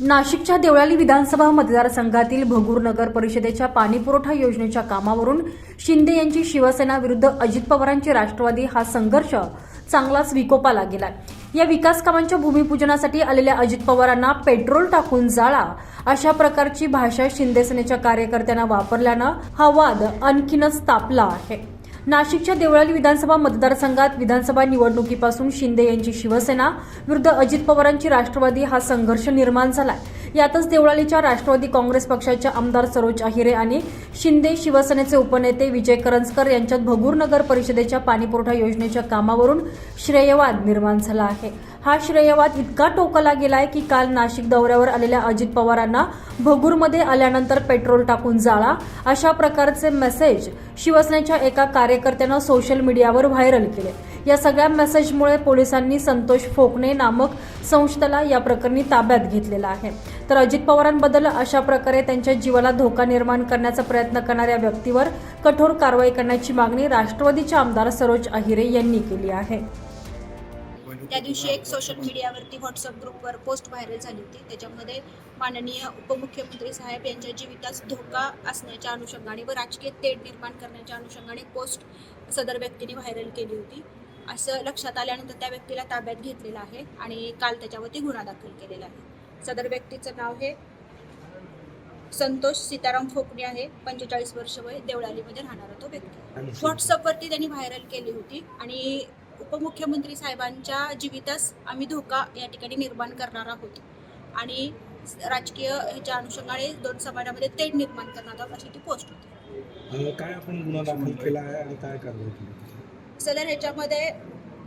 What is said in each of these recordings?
नाशिकच्या देवळाली विधानसभा मतदारसंघातील भगूर नगर परिषदेच्या पाणीपुरवठा योजनेच्या कामावरून शिंदे यांची शिवसेना विरुद्ध अजित पवारांची राष्ट्रवादी हा संघर्ष चांगलाच विकोपाला गेला या विकास कामांच्या भूमिपूजनासाठी आलेल्या अजित पवारांना पेट्रोल टाकून जाळा अशा प्रकारची भाषा शिंदेसेनेच्या कार्यकर्त्यांना वापरल्यानं हा वाद आणखीनच तापला आहे. नाशिकच्या देवळाली विधानसभा मतदारसंघात विधानसभा निवडणुकीपासून शिंदे यांची शिवसेना विरुद्ध अजित पवारांची राष्ट्रवादी हा संघर्ष निर्माण झालाय. यातच देवळालीच्या राष्ट्रवादी काँग्रेस पक्षाच्या आमदार सरोज अहिरे आणि शिंदे शिवसेनेचे उपनेते विजय करंजकर यांच्यात भगूर नगर परिषदेच्या पाणीपुरवठा योजनेच्या कामावरून श्रेयवाद निर्माण झाला आहे. हा श्रेयवाद इतका टोकला गेलाय की काल नाशिक दौऱ्यावर आलेल्या अजित पवारांना भगूरमध्ये आल्यानंतर पेट्रोल टाकून जाळा अशा प्रकारचे मेसेज शिवसेनेच्या एका कार्यकर्त्यानं सोशल मीडियावर व्हायरल केले. या सगळ्या मेसेजमुळे पोलिसांनी संतोष फोकणे नामक संस्थेला या प्रकरणी ताब्यात घेतलेला आहे. तर अजित पवारांबद्दल अशा प्रकारे त्यांच्या जीवाला धोका निर्माण करण्याचा प्रयत्न करणाऱ्या व्यक्तीवर कठोर कारवाई करण्याची मागणी राष्ट्रवादीचे आमदार सरोज अहिरे यांनी केली आहे. त्या दिवशी एक सोशल मीडियावरती व्हॉट्सअप ग्रुपवर पोस्ट व्हायरल झाली होती. त्याच्यामध्ये माननीय उपमुख्यमंत्री साहेब यांच्या जीवितास धोका असण्याच्या अनुषंगाने व राजकीय तेढ निर्माण करण्याच्या अनुषंगाने पोस्ट सदर व्यक्तीने व्हायरल केली होती. असं लक्षात आल्यानंतर त्या व्यक्तीला ताब्यात घेतलेलं आहे आणि काल त्याच्यावरती गुन्हा दाखल केलेला आहे. सदर व्यक्तीचं नाव हे संतोष सीताराम फोकणे आहे. पंचेचाळीस वर्ष वय देवळालीमध्ये राहणारा तो व्यक्ती. व्हॉट्सअपवरती त्यांनी व्हायरल केली होती आणि उपमुख्यमंत्री साहेबांच्या जीवितास आम्ही धोका या ठिकाणी निर्माण करणार आहोत. आणि राजकीय ह्याच्या अनुषंगाने दोन समाजामध्ये तेढ निर्माण करणार आहोत अशी ती पोस्ट होती. काय आपण गुन्हा दाखल केला आहे आणि काय सदर ह्याच्यामध्ये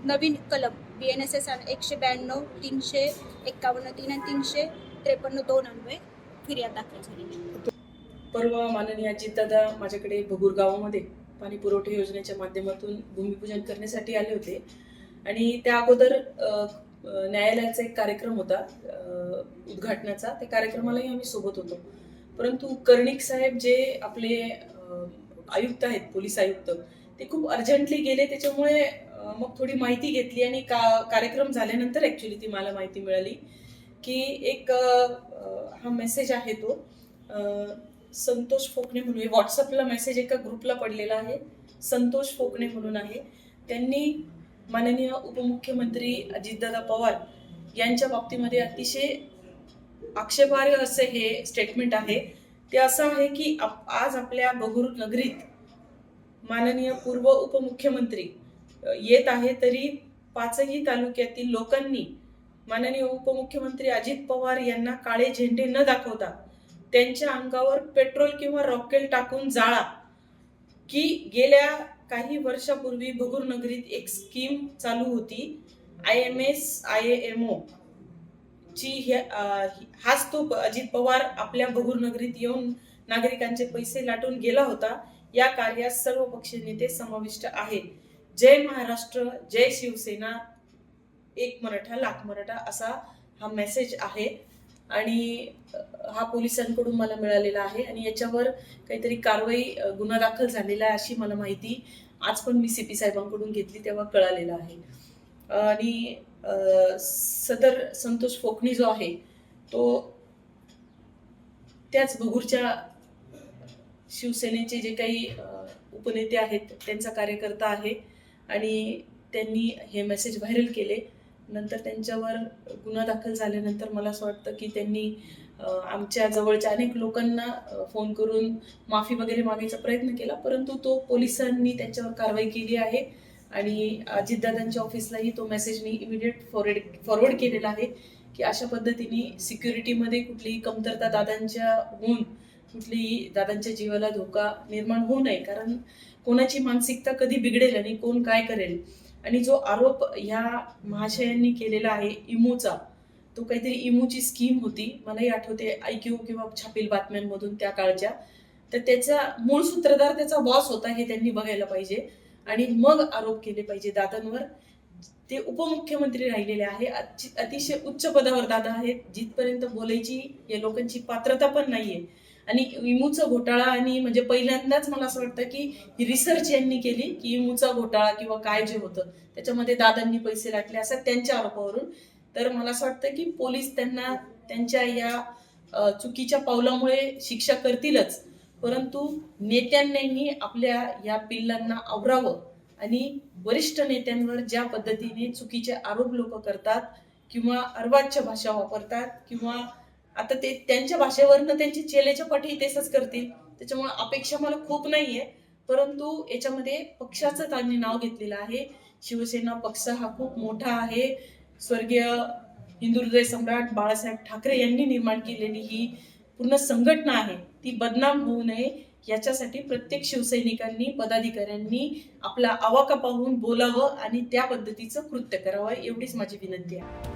नवीन कलम बी एन एस एस एकशे ब्याण्णव तीनशे एक्कावन्न तीन आणि तीनशे त्रेपन्न दोन अन्वये फिर्याद दाखल झाली. परवा माननीय अजितदादा माझ्याकडे भगूर गावामध्ये पाणी पुरवठा योजनेच्या माध्यमातून भूमिपूजन करण्यासाठी आले होते. आणि त्या अगोदर न्यायालयाचा एक कार्यक्रम होता उद्घाटनाचा. त्या कार्यक्रमालाही आम्ही सोबत होतो. परंतु कर्णिक साहेब जे आपले आयुक्त आहेत पोलीस आयुक्त ते खूप अर्जंटली गेले. त्याच्यामुळे मग थोडी माहिती घेतली आणि का कार्यक्रम झाल्यानंतर ॲक्च्युली ती मला माहिती मिळाली की एक हा मेसेज आहे तो संतोष फोकणे म्हणून व्हॉट्सअपला मेसेज एका ग्रुपला पडलेला आहे. संतोष फोकणे म्हणून आहे. त्यांनी माननीय उपमुख्यमंत्री अजितदादा पवार यांच्या बाबतीमध्ये अतिशय आक्षेपार्ह असे हे स्टेटमेंट आहे. ते असं आहे की आप- आज आपल्या बगूर नगरीत माननीय पूर्व उपमुख्यमंत्री येत आहे तरी पाचही तालुक्यातील लोकांनी माननीय उपमुख्यमंत्री अजित पवार यांना काळे झेंडे न दाखवता त्यांच्या अंगावर पेट्रोल किंवा रॉकेल टाकून जाळा की गेल्या काही वर्षापूर्वी भगूर नगरीत एक स्कीम चालू होती I M S I M O ची हाच तो अजित पवार आपल्या भगूर नगरीत येऊन नागरिकांचे पैसे लाटून गेला होता. या कार्यात सर्व पक्षीय नेते समाविष्ट आहेत. जय महाराष्ट्र जय शिवसेना एक मराठा लाख मराठा असा हा मेसेज आहे. आणि हा पोलिसांकडून मला मिळालेला आहे. आणि याच्यावर काहीतरी कारवाई गुन्हा दाखल झालेला आहे अशी मला माहिती आज पण मी सी पी साहेबांकडून घेतली तेव्हा कळालेलं आहे. आणि सदर संतोष फोकणी जो आहे तो त्याच भगूरच्या शिवसेनेचे जे काही उपनेते आहेत त्यांचा कार्यकर्ता आहे. आणि त्यांनी हे मेसेज व्हायरल केले. नंतर त्यांच्यावर गुन्हा दाखल झाल्यानंतर मला असं वाटतं की त्यांनी आमच्या जवळच्या अनेक लोकांना फोन करून माफी वगैरे मागायचा प्रयत्न केला. परंतु तो पोलिसांनी त्यांच्यावर कारवाई केली आहे आणि अजितदादांच्या ऑफिसलाही तो मेसेज मी इमिडिएट फॉरवर्ड फॉरवर्ड केलेला आहे की अशा पद्धतीने सिक्युरिटीमध्ये कुठलीही कमतरता दादांच्या होऊन कुठलीही दादांच्या जीवाला धोका निर्माण होऊ नये. कारण कोणाची मानसिकता कधी बिघडेल आणि कोण काय करेल? आणि जो आरोप ह्या महाशयांनी केलेला आहे इमोचा तो काहीतरी इमोची स्कीम होती. मलाही आठवते ऐक्यू किंवा छापील बातम्यांमधून त्या काळच्या. तर त्याचा मूळ सूत्रधार त्याचा बॉस होता हे त्यांनी बघायला पाहिजे. आणि मग आरोप केले पाहिजे दादांवर. ते उपमुख्यमंत्री राहिलेले आहे. अतिशय उच्च पदावर दादा आहेत. जिथपर्यंत बोलायची या लोकांची पात्रता पण नाहीये. आणि इमूचा घोटाळा आणि म्हणजे पहिल्यांदाच मला असं वाटतं की रिसर्च यांनी केली की इमूचा घोटाळा किंवा काय जे होतं त्याच्यामध्ये दादांनी पैसे लाटले असं त्यांच्या आरोपावरून. तर मला असं वाटतं की पोलीस त्यांना त्यांच्या या चुकीच्या पावलामुळे शिक्षा करतीलच. परंतु नेत्यांनीही आपल्या या पिल्लांना आवरावं आणि वरिष्ठ नेत्यांवर ज्या पद्धतीने चुकीचे आरोप लोक करतात किंवा अर्वाच्य भाषा वापरतात किंवा आता ते त्यांच्या भाषेवरनं त्यांची चेलेच्या पाठी तेच करतील. त्याच्यामुळे अपेक्षा मला खूप नाहीये. परंतु याच्यामध्ये पक्षाचं त्यांनी नाव घेतलेलं आहे. शिवसेना पक्ष हा खूप मोठा आहे. स्वर्गीय हिंदू हृदय सम्राट बाळासाहेब ठाकरे यांनी निर्माण केलेली ही पूर्ण संघटना आहे. ती बदनाम होऊ नये. याच्यासाठी प्रत्येक शिवसैनिकांनी पदाधिकाऱ्यांनी आपला आवाका पाहून बोलावं आणि त्या पद्धतीचं कृत्य करावं एवढीच माझी विनंती आहे.